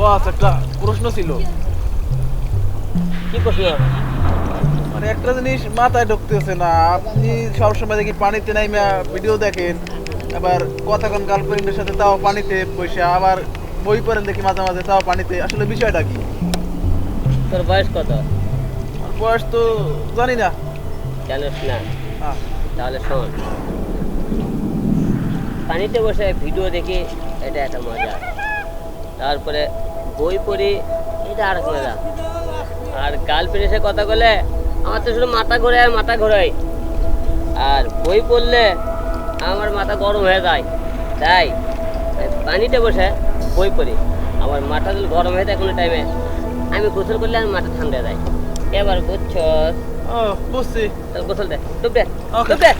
বস একটা প্রশ্ন ছিল। কি প্রশ্ন? মানে একটা জিনিস মাথায় ঢুকতেছে না। আপনি সবসময় দেখি পানিতে নাইমা ভিডিও দেখেন আবার কথা কোন গার্লফ্রেন্ডের সাথে তাও পানিতে আবার বই পড়েন দেখি মাঝে মাঝে তাও পানিতে। আসলে বিষয়টা কি? তোর বয়স কত? বয়স তো জানি না। জানিস না? হ্যাঁ। তাহলে শোন। পানিতে বসে ভিডিও দেখি এটা একটা মজা। তারপরে বই পড়ি এটা আর মজা আর গার্লফ্রেন্ড এসে কথা বলে আমার তো শুধু মাথা ঘোরে আর মাথা ঘোরাই আর বই পড়লে আমার মাথা গরম হয়ে যায়। তাই পানিতে বসে বই পড়ি। আমার মাথা যদি গরম হয়ে যায় কোনো টাইমে আমি গোসল করলে আমার মাথা ঠান্ডা যায়। এবার বুঝছ ও বুঝছি। তাহলে গোসল দে ডুব দে. ডুব দে।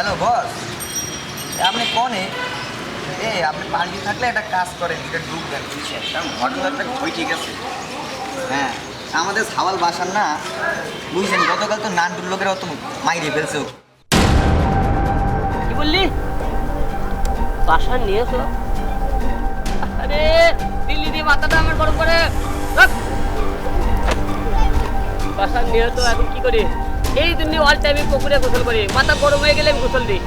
হ্যালো বস আপনি কনে এ? আপনি পাল্টি থাকলে একটা কাজ করেন, এটা ডুব দেন কারণ ঘটনাটা ওই ঠিক আছে। হ্যাঁ আমাদের সাওয়াল বাসার না, বুঝছেন, গতকাল তো নান্টুর লোকের অত মাইরে ফেলছে। কি বললি? বাসা নিয়েছো? আরে, দিল্লি দিয়ে মাথাটা আমার গরম করে। বাসা নিয়েছো, এখন কি করি? এই জন্য অল টাইমে পুকুরে গোসল করি। মাথা গরম হয়ে গেলে আমি গোসল দিই।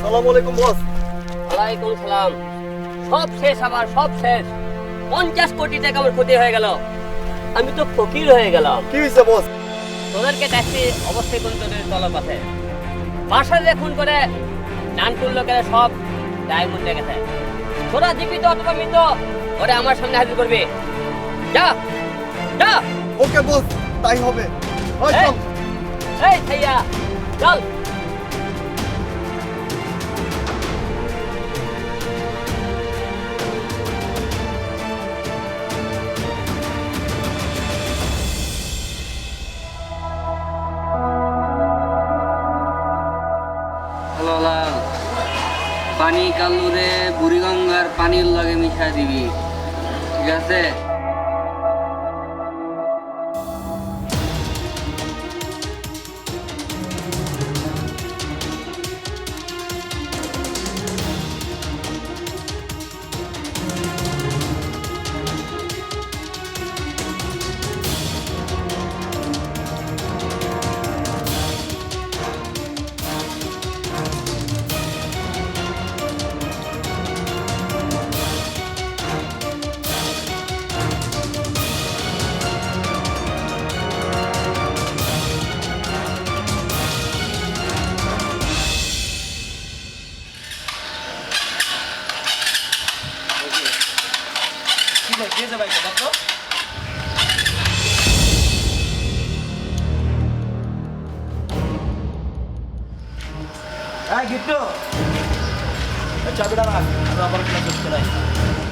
সালাম আলাইকুম বস ওয়ালাইকুম সালাম। সব শেষ আমার সব শেষ। পঞ্চাশ কোটি টাকা আমার ক্ষতি হয়ে গেল। আমি তো ফকির হয়ে গেলাম। কি হয়েছে বস? তোদেরকে দেখছি অবশ্যই কোন তোদের আছে বাসা যে খুন করে নানকুল লোকেরা সব ডায়মন্ড গেছে। তোরা জীবিত অথবা মৃত ওরে আমার সামনে হাজির করবি। যা যা। ওকে বস তাই হবে। এই, এই থাইয়া চল। পানি কালুরে বুড়িগঙ্গার পানির লগে মিশা দিবি। ঠিক আছে? গিট্টু চাবিটা রাখ আমি আবার ক্লাস করতে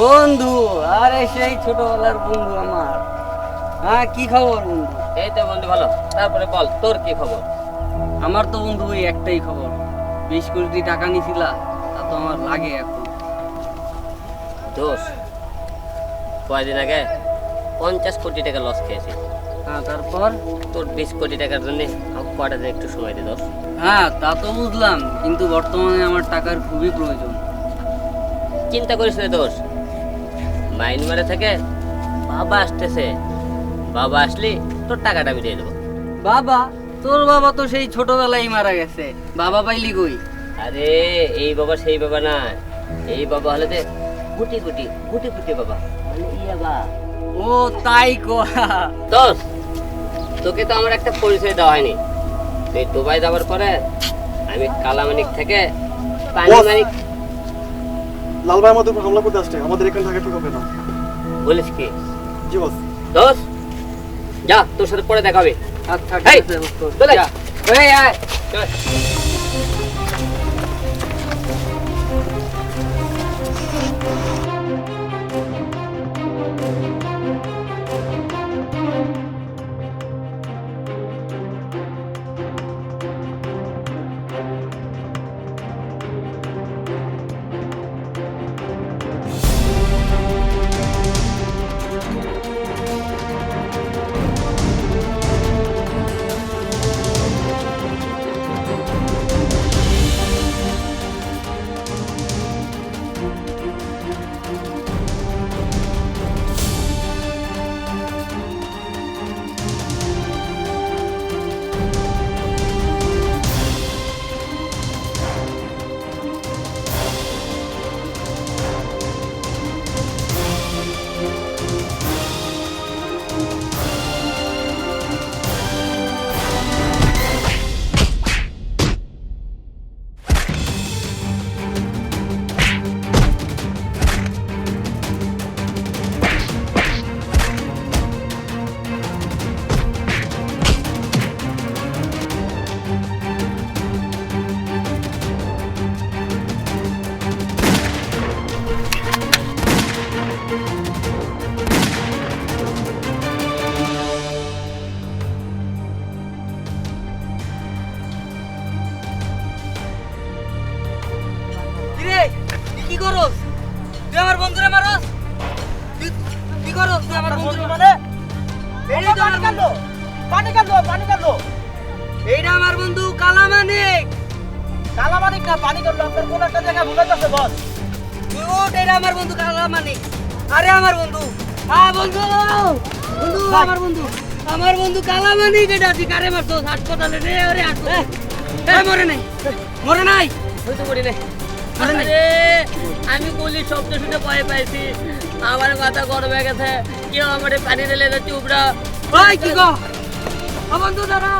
বন্ধু আরে সেই ছোটবেলার বন্ধু আমার। হ্যাঁ কি খবর বন্ধু? এই তো বন্ধু ভালো। তারপরে বল তোর কি খবর? আমার তো বন্ধু ওই একটাই খবর। বিশ কোটি টাকা নিছিলা তা তো আমার লাগে এখন। দোষ? কয়দিন আগে পঞ্চাশ কোটি টাকা লস খেয়েছি। হ্যাঁ তারপর? তোর বিশ কোটি টাকার জন্য আমাকে কটা দিন একটু সময় দে দোষ। হ্যাঁ তা তো বুঝলাম কিন্তু বর্তমানে আমার টাকার খুবই প্রয়োজন। চিন্তা করিস না দোষ। মাইনমারে থেকে বাবা আসতেছে। বাবা আসলে তোর টাকাটা আমি দিয়ে দেবো। বাবা তোর বাবা তো সেই ছোটবেলায় মারা গেছে। বাবা পাইলি কই? আরে এই বাবা সেই বাবা না। এই বাবা হলে যে গুটি গুটি গুটি গুটি বাবা। মানে ইয়া বা। ও তাই কোয়া। দোষ তোকে তো আমার একটা পরিচয় দেওয়া হয়নি। তুই দুবাই যাওয়ার পরে আমি কালামানিক থেকে পানিমানিক লাল ভাই আমাদের উপর হামলা করতে আসছে। আমাদের এখানে থাকা ঠিক হবে না। বলিস কি? জি বস। দোস যা তোর সাথে পরে দেখাবে আচ্ছা ঠিক আছে চলে যা। এই আয় পানি এইটা আমার বন্ধু কালামানিক। কালামানিক না পানি কাটলো আপনার কোন একটা জায়গায় ভুলে যাচ্ছে বস। তুই এটা আমার বন্ধু কালামানিক। আরে আমার বন্ধু। হ্যাঁ বন্ধু। বন্ধু আমার বন্ধু। আমার বন্ধু কালামানিক এটা তুই কারে মারছস? হাসপাতালে রে হাসপাতালে। মরে নাই। মরে নাই? হয়তো নাই। মরে নাই? আমি বলি শব্দ শুনে ভয় পাইছি। আমার মাথা গরম হয়ে গেছে। কেউ আমার পানি ঢেলে চুপড়া ওই কি গো? ও বন্ধু দাঁড়া